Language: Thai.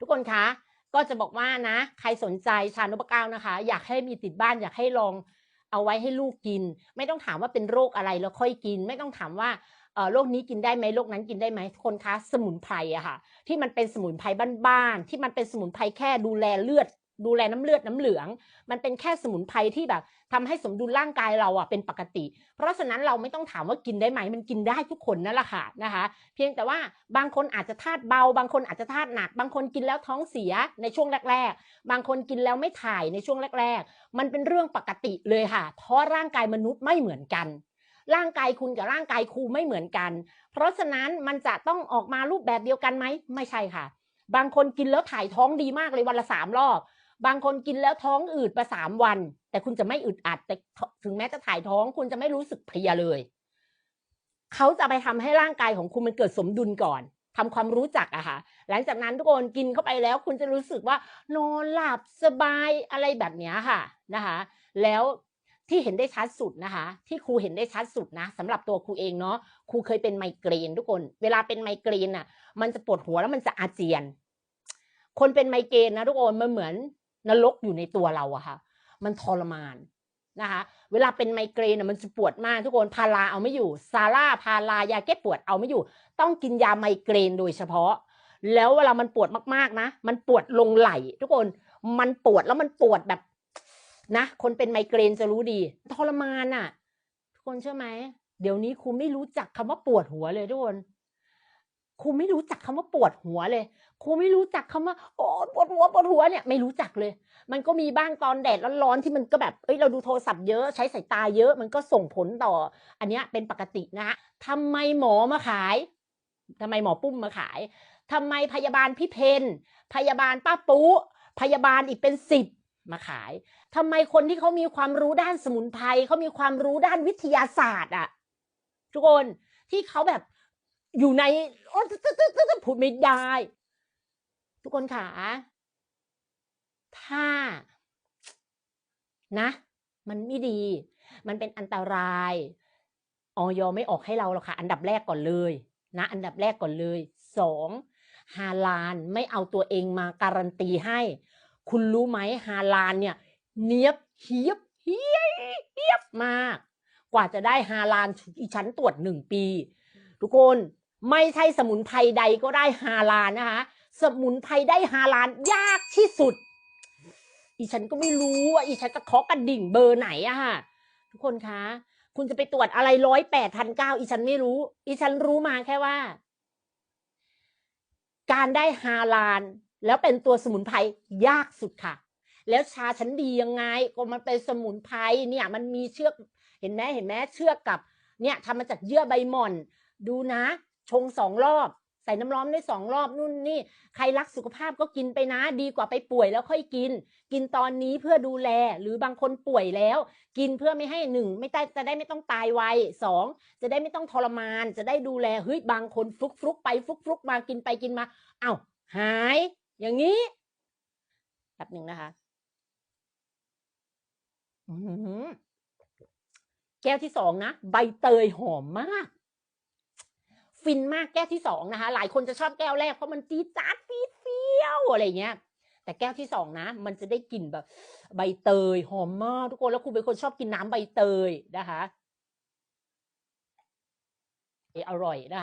ทุกคนคะก็จะบอกว่านะ ใครสนใจชานพเก้านะคะ อยากให้มีติดบ้านอยากให้ลองเอาไว้ให้ลูกกิน ไม่ต้องถามว่าเป็นโรคอะไรแล้วค่อยกิน ไม่ต้องถามว่าเออโรคนี้กินได้ไหมโรคนั้นกินได้ไหมทุกคนคะสมุนไพรอะค่ะ ที่มันเป็นสมุนไพรบ้านๆที่มันเป็นสมุนไพรแค่ดูแลเลือด ดูแลน้ำเลือดน้ำเหลือง มันเป็นแค่สมุนไพรที่แบบทำให้สมดุลร่างกายเราอะเป็นปกติ เพราะฉะนั้นเราไม่ต้องถามว่ากินได้ไหมมันกินได้ทุกคนนั่นแหละค่ะนะคะ เพียงแต่ว่าบางคนอาจจะธาตุเบา บางคนอาจจะธาตุหนัก บางคนกินแล้วท้องเสียในช่วงแรก ๆ บางคนกินแล้วไม่ถ่ายในช่วงแรก ๆ มันเป็นเรื่องปกติเลยค่ะ เพราะร่างกายมนุษย์ไม่เหมือนกันร่างกายคุณกับร่างกายครูไม่เหมือนกัน เพราะฉะนั้นมันจะต้องออกมารูปแบบเดียวกันไหม ไม่ใช่ค่ะ บางคนกินแล้วถ่ายท้องดีมากเลยวันละสามรอบ บางคนกินแล้วท้องอืดไปสามวัน แต่คุณจะไม่อึดอัดแต่ถึงแม้จะถ่ายท้องคุณจะไม่รู้สึกเพลียเลย เขาจะไปทำให้ร่างกายของคุณมันเกิดสมดุลก่อนทำความรู้จักอะค่ะ หลังจากนั้นทุกคนกินเข้าไปแล้ว คุณจะรู้สึกว่านอนหลับสบายอะไรแบบนี้ค่ะนะคะ แล้วที่เห็นได้ชัดสุดนะคะ ที่ครูเห็นได้ชัดสุดนะสำหรับตัวครูเองเนาะครูเคยเป็นไมเกรนทุกคน เวลาเป็นไมเกรนอะมันจะปวดหัวแล้วมันจะอาเจียนคนเป็นไมเกรนนะทุกคนมันเหมือน นรกอยู่ในตัวเราอะค่ะ มันทรมานนะคะ เวลาเป็นไมเกรนมันจะปวดมากทุกคนพาราเอาไม่อยู่ ซาร่าพารายาแก้ปวดเอาไม่อยู่ ต้องกินยาไมเกรนโดยเฉพาะ แล้วเวลามันปวดมากๆนะ มันปวดลงไหล ทุกคนมันปวดแล้วมันปวดแบบนะคนเป็นไมเกรนจะรู้ดี ทรมานอะทุกคนเชื่อไหมเดี๋ยวนี้ครูไม่รู้จักคำว่าปวดหัวเลยทุกคนครูไม่รู้จักคำว่าปวดหัวเลย ครูไม่รู้จักคำว่าโอ้ปวดหัวปวดหัวเนี่ยไม่รู้จักเลย มันก็มีบ้างตอนแดดร้อนๆที่มันก็แบบเอ้ยเราดูโทรศัพท์เยอะใช้สายตาเยอะมันก็ส่งผลต่อ อันเนี้ยเป็นปกตินะฮะทำไมหมอมาขายทำไมหมอปุ้มมาขายทำไมพยาบาลพี่เพนพยาบาลป้าปุ๊พยาบาลอีกเป็นสิบมาขายทำไมคนที่เขามีความรู้ด้านสมุนไพรเขามีความรู้ด้านวิทยาศาสตร์อะทุกคนที่เขาแบบอยู่ในโอ้พูดไม่ได้ ทุกคนค่ะถ้านะ มันไม่ดี มันเป็นอันตรายออยไม่ออกให้เราหรอกค่ะ อันดับแรกก่อนเลยนะ อันดับแรกก่อนเลยสองฮาลานไม่เอาตัวเองมาการันตีให้ คุณรู้ไหมฮาลานเนี่ย เนียบเฮียบเฮียเฮียบมาก กว่าจะได้ฮาลานอีชั้นตรวจหนึ่งปี ทุกคนไม่ใช่สมุนไพรใดก็ได้ฮาลานนะคะ สมุนไพรได้ฮาลานยากที่สุด อีฉันก็ไม่รู้ว่าอีฉันจะเคาะกระดิ่งเบอร์ไหนอะค่ะ ทุกคนคะ คุณจะไปตรวจอะไรร้อยแปดพันเก้าอีฉันไม่รู้ อีฉันรู้มาแค่ว่า การได้ฮาลาน แล้วเป็นตัวสมุนไพรยากสุดค่ะ แล้วชาฉันดียังไง ก็มันเป็นสมุนไพรเนี่ย มันมีเชือก เห็นไหมเห็นไหมเชือกกับ เนี่ยทำมาจากเยื่อใบหม่อน ดูนะ ชงสองรอบ ส่น้ำร้อนได้สองรอบนู่นนี่ ใครรักสุขภาพก็กินไปนะดีกว่าไปป่วยแล้วค่อยกิน กินตอนนี้เพื่อดูแลหรือบางคนป่วยแล้ว กินเพื่อไม่ให้หนึ่งไม่ได้จะได้ไม่ต้องตายไวสองจะได้ไม่ต้องทรมาน จะได้ดูแลเฮ้ยบางคนฟลุกฟลุกไปฟลุกฟลุกมากินไปกินมาเอ้าหาย อย่างนี้แป๊บหนึ่งนะคะแก้วที่สองนะ ใบเตยหอมมาก ฟินมากแก้วที่สองนะคะ หลายคนจะชอบแก้วแรกเพราะมันจี๊ดจ๊าดฟีดเฟี้ยวอะไรเงี้ย แต่แก้วที่สองนะ มันจะได้กลิ่นแบบ ใบเตยหอมมากทุกคนแล้วคุณเป็นคนชอบกินน้ำใบเตยนะคะเอออร่อยนะคะ